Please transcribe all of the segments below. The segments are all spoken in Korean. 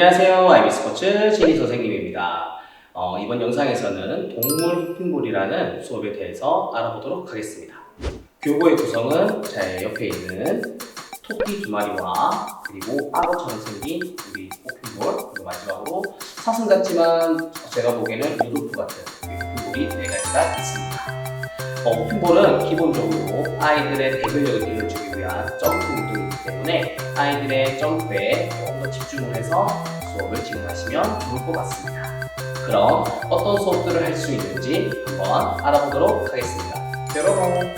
안녕하세요. IB스포츠 진희 선생님입니다. 어, 이번 영상에서는 동물 핑볼이라는 수업에 대해서 알아보도록 하겠습니다. 교보의 구성은 제 옆에 있는 토끼 두 마리와 그리고 악어처럼 생긴 우리 핑볼 그리고 마지막으로 사슴 같지만 제가 보기에는 루돌프 같은 핑볼이 네 가지가 있습니다. 어, 핑볼은 기본적으로 아이들의 대결력을 길러주기 위한 점프 운동이기 때문에 아이들의 점프에 조금 더 집중을 해서 수업을 진행하시면 좋을 것 같습니다. 그럼 어떤 수업들을 할 수 있는지 한번 알아보도록 하겠습니다. 여러분!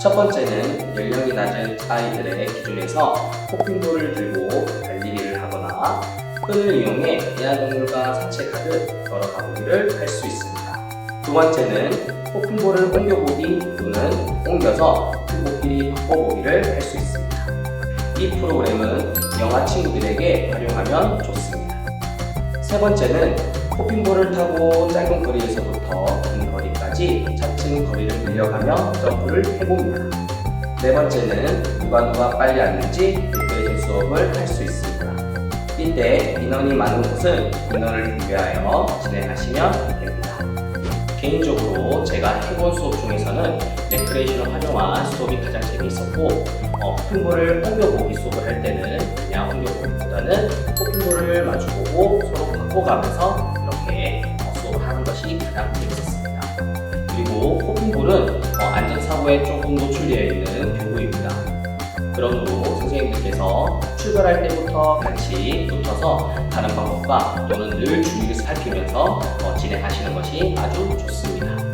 첫 번째는 연령이 낮은 아이들의 기준에서 호핑볼을 들고 달리기를 하거나 끈을 이용해 애완동물과 산책하듯 걸어 가보기를 할 수 있습니다. 두 번째는 호핑볼을 옮겨보기 또는 옮겨서 호핑볼끼리 바꿔보기를 할 수 있습니다. 이 프로그램은 영아 친구들에게 활용하면 좋습니다. 세 번째는 호핑볼을 타고 짧은 거리에서부터 긴 거리까지 차츰 거리를 늘려가며 점프를 해봅니다. 네 번째는 누가 누가 빨리 앉는지 리프레이션 수업을 할 수 있습니다. 이때 인원이 많은 곳은 인원을 분배하여 진행하시면 됩니다. 개인적으로 제가 해본 수업 중에서는 레크레이션을 활용한 수업이 가장 재미있었고 어, 호핑볼을 옮겨보기 수업을 할 때는 그냥 옮겨보기보다는 호핑볼을 마주보고 서로 바꿔가면서 이렇게 어, 수업을 하는 것이 가장 재밌었습니다. 그리고 호핑볼은 어, 안전사고에 조금 노출되어 있는 교구입니다. 그러므로 선생님들께서 출발할 때부터 같이 붙어서 가는 방법과 또는 늘 주위를 살피면서 어, 진행하시는 것이 아주 좋습니다.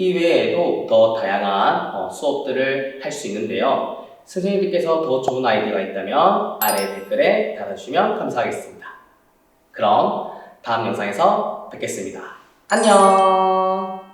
이 외에도 더 다양한 어, 수업들을 할 수 있는데요. 선생님들께서 더 좋은 아이디어가 있다면 아래 댓글에 달아주시면 감사하겠습니다. 그럼 다음 영상에서 뵙겠습니다. 안녕!